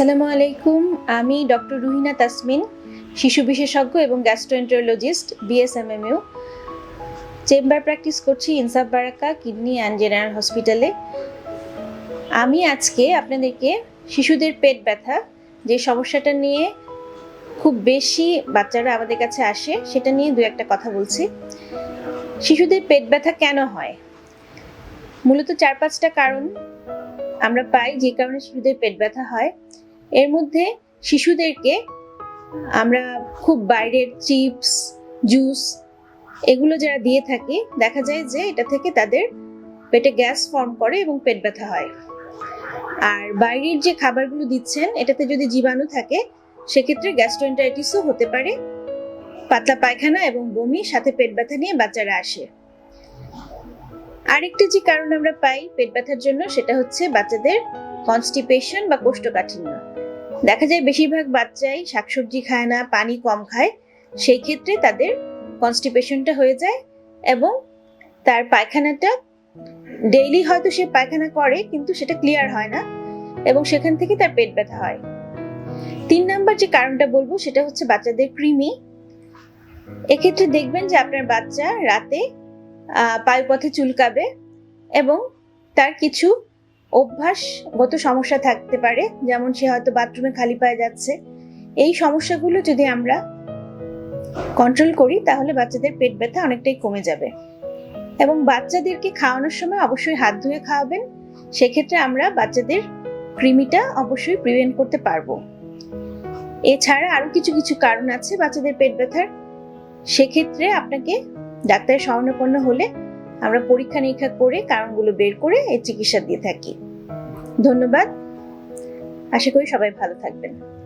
আসসালামু আলাইকুম, আমি ডক্টর রুহিনা তাসমিন, শিশু বিশেষজ্ঞ এবং গ্যাস্ট্রোএন্টারোলজিস্ট বিএসএমএমইউ চেম্বার প্র্যাকটিস করছি ইনসাফ বারাকা কিডনি অ্যান্ড জেনারেল হসপিটালে। আমি আজকে আপনাদেরকে শিশুদের পেট ব্যথা, যে সমস্যাটা নিয়ে খুব বেশি বাচ্চারা আমাদের কাছে আসে, সেটা নিয়ে দু একটা কথা বলছি। শিশুদের পেট ব্যথা কেন হয়? মূলত চার পাঁচটা কারণ আমরা পাই, যে কারণে শিশুদের পেট ব্যথা হয়। এর মধ্যে শিশুদেরকে আমরা খুব বাইরের চিপস, জুস এগুলো যারা দিয়ে থাকি, দেখা যায় যে এটা থেকে তাদের পেটে গ্যাস ফর্ম করে এবং পেট ব্যথা হয়। আর বাইরের যে খাবারগুলো দিচ্ছেন, এটাতে যদি জীবাণু থাকে, সেক্ষেত্রে গ্যাস্ট্রোএন্টারাইটিসও হতে পারে। পাতলা পায়খানা এবং বমি, সাথে পেট ব্যথা নিয়ে বাচ্চারা আসে। আরেকটি যে কারণ আমরা পাই পেট ব্যথার জন্য, সেটা হচ্ছে বাচ্চাদের কনস্টিপেশন বা কোষ্ঠকাঠিন্য। দেখা যায় বেশিরভাগ বাচ্চাই শাকসবজি খায় না, পানি কম খায়। সেই ক্ষেত্রে তাদের কনস্টিপেশনটা হয়ে যায় এবং তার পায়খানাটা ডেইলি হয়তো সে পায়খানা করে কিন্তু সেটা ক্লিয়ার হয় না এবং সেখান থেকে তার পেট ব্যথা হয়। তিন নাম্বার যে কারণটা বলব সেটা হচ্ছে বাচ্চাদের কৃমি। এক্ষেত্রে দেখবেন যে আপনার বাচ্চা রাতে পায়ুপথে চুলকাবে এবং তার কিছু অভ্যাসগত সমস্যা থাকতে পারে, যেমন সে হয়তো বাথরুমে খালি পায়ে যাচ্ছে। এই সমস্যাগুলো যদি আমরা কন্ট্রোল করি, তাহলে বাচ্চাদের পেট ব্যথা অনেকটাই কমে যাবে। এবং বাচ্চাদেরকে খাওয়ানোর সময় অবশ্যই হাত ধুয়ে খাওয়াবেন। সেক্ষেত্রে আমরা বাচ্চাদের কৃমিটা অবশ্যই প্রিভেন্ট করতে পারব। এছাড়া আরও কিছু কিছু কারণ আছে বাচ্চাদের পেট ব্যথার। সেক্ষেত্রে আপনাকে ডাক্তারের শরণাপন্ন হলে আমরা পরীক্ষা নিরীক্ষা করে কারণগুলো বের করে এই চিকিৎসা দিয়ে থাকি। ধন্যবাদ। আশা করি সবাই ভালো থাকবেন।